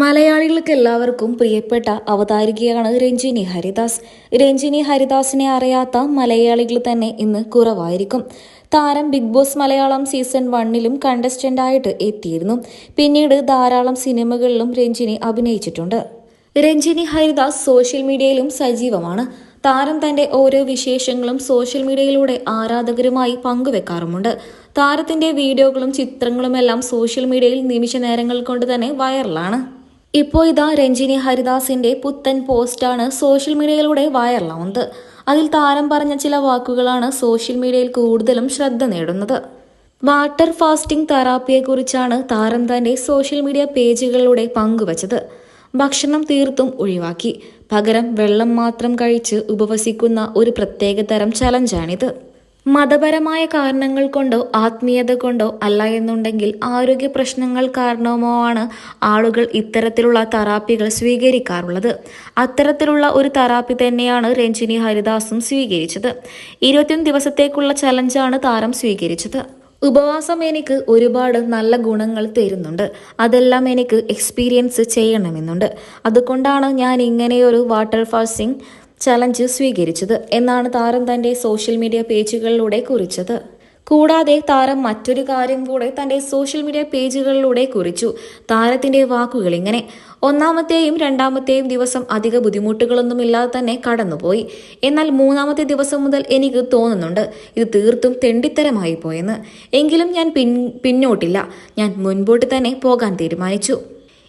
മലയാളികൾക്ക് എല്ലാവർക്കും പ്രിയപ്പെട്ട അവതാരികയാണ് രഞ്ജിനി ഹരിദാസ്. രഞ്ജിനി ഹരിദാസിനെ അറിയാത്ത മലയാളികൾ തന്നെ ഇന്ന് കുറവായിരിക്കും. താരം ബിഗ് ബോസ് മലയാളം സീസൺ വണ്ണിലും കണ്ടസ്റ്റന്റായിട്ട് എത്തിയിരുന്നു. പിന്നീട് ധാരാളം സിനിമകളിലും രഞ്ജിനി അഭിനയിച്ചിട്ടുണ്ട്. രഞ്ജിനി ഹരിദാസ് സോഷ്യൽ മീഡിയയിലും സജീവമാണ്. താരം തന്റെ ഓരോ വിശേഷങ്ങളും സോഷ്യൽ മീഡിയയിലൂടെ ആരാധകരുമായി പങ്കുവെക്കാറുമുണ്ട്. താരത്തിന്റെ വീഡിയോകളും ചിത്രങ്ങളുമെല്ലാം സോഷ്യൽ മീഡിയയിൽ നിമിഷ നേരങ്ങൾ കൊണ്ട് തന്നെ വൈറലാണ്. ഇപ്പോൾ ഇതാ രഞ്ജിനി ഹരിദാസിന്റെ പുത്തൻ പോസ്റ്റാണ് സോഷ്യൽ മീഡിയയിലൂടെ വൈറലാവുന്നത്. അതിൽ താരം പറഞ്ഞ ചില വാക്കുകളാണ് സോഷ്യൽ മീഡിയയിൽ കൂടുതലും ശ്രദ്ധ നേടുന്നത്. വാട്ടർ ഫാസ്റ്റിംഗ് തെറാപ്പിയെക്കുറിച്ചാണ് താരം തന്റെ സോഷ്യൽ മീഡിയ പേജുകളിലൂടെ പങ്കുവച്ചത്. ഭക്ഷണം തീർത്തും ഒഴിവാക്കി. പകരം വെള്ളം മാത്രം കഴിച്ച് ഉപവസിക്കുന്ന ഒരു പ്രത്യേകതരം ചലഞ്ചാണിത്. മതപരമായ കാരണങ്ങൾ കൊണ്ടോ ആത്മീയത കൊണ്ടോ അല്ല എന്നുണ്ടെങ്കിൽ ആരോഗ്യ പ്രശ്നങ്ങൾ കാരണമോ ആണ് ആളുകൾ ഇത്തരത്തിലുള്ള തെറാപ്പികൾ സ്വീകരിക്കാറുള്ളത്. അത്തരത്തിലുള്ള ഒരു തെറാപ്പി തന്നെയാണ് രഞ്ജിനി ഹരിദാസും സ്വീകരിച്ചത്. ഇരുപത്തിയൊന്ന് ദിവസത്തേക്കുള്ള ചലഞ്ചാണ് താരം സ്വീകരിച്ചത്. ഉപവാസം എനിക്ക് ഒരുപാട് നല്ല ഗുണങ്ങൾ തരുന്നുണ്ട്. അതെല്ലാം എനിക്ക് എക്സ്പീരിയൻസ് ചെയ്യണമെന്നുണ്ട്. അതുകൊണ്ടാണ് ഞാൻ ഇങ്ങനെയൊരു വാട്ടർ ഫാസ്റ്റിംഗ് ചലഞ്ച് സ്വീകരിച്ചത് എന്നാണ് താരം തന്റെ സോഷ്യൽ മീഡിയ പേജുകളിലൂടെ കുറിച്ചത്. കൂടാതെ താരം മറ്റൊരു കാര്യം കൂടെ തന്റെ സോഷ്യൽ മീഡിയ പേജുകളിലൂടെ കുറിച്ചു. താരത്തിന്റെ വാക്കുകൾ ഇങ്ങനെ ഒന്നാമത്തെയും രണ്ടാമത്തെയും ദിവസം അധിക ബുദ്ധിമുട്ടുകളൊന്നും ഇല്ലാതെ തന്നെ കടന്നുപോയി. എന്നാൽ മൂന്നാമത്തെ ദിവസം മുതൽ എനിക്ക് തോന്നുന്നുണ്ട് ഇത് തീർത്തും തെണ്ടിത്തരമായി പോയെന്ന്. എങ്കിലും ഞാൻ പിൻ പിന്നോട്ടില്ല. ഞാൻ മുൻപോട്ട് തന്നെ പോകാൻ തീരുമാനിച്ചു.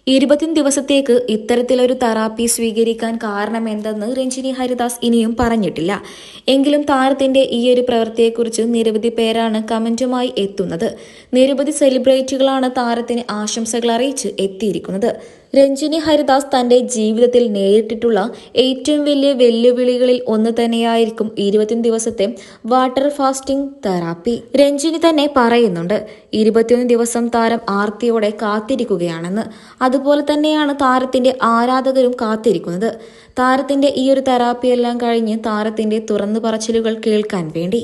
ഇരുപത്തിയൊന്ന് ദിവസത്തേക്ക് ഇത്തരത്തിലൊരു തെറാപ്പി സ്വീകരിക്കാൻ കാരണമെന്തെന്ന് രഞ്ജിനി ഹരിദാസ് ഇനിയും പറഞ്ഞിട്ടില്ല. എങ്കിലും താരത്തിന്റെ ഈയൊരു പ്രവൃത്തിയെക്കുറിച്ച് നിരവധി പേരാണ് കമന്റുമായി എത്തുന്നത്. നിരവധി സെലിബ്രിറ്റികളാണ് താരത്തിന് ആശംസകൾ അറിയിച്ച് എത്തിയിരിക്കുന്നത്. രഞ്ജിനി ഹരിദാസ് തന്റെ ജീവിതത്തിൽ നേരിട്ടിട്ടുള്ള ഏറ്റവും വലിയ വെല്ലുവിളികളിൽ ഒന്ന് തന്നെയായിരിക്കും ഇരുപത്തിയൊന്ന് ദിവസത്തെ വാട്ടർ ഫാസ്റ്റിംഗ് തെറാപ്പി. രഞ്ജിനി തന്നെ പറയുന്നുണ്ട് ഇരുപത്തിയൊന്ന് ദിവസം താരം ആർത്തിയോടെ കാത്തിരിക്കുകയാണെന്ന്. അതുപോലെ തന്നെയാണ് താരത്തിന്റെ ആരാധകരും കാത്തിരിക്കുന്നത്. താരത്തിന്റെ ഈ ഒരു തെറാപ്പിയെല്ലാം കഴിഞ്ഞ് താരത്തിന്റെ തുറന്നു പറച്ചിലുകൾ കേൾക്കാൻ വേണ്ടി.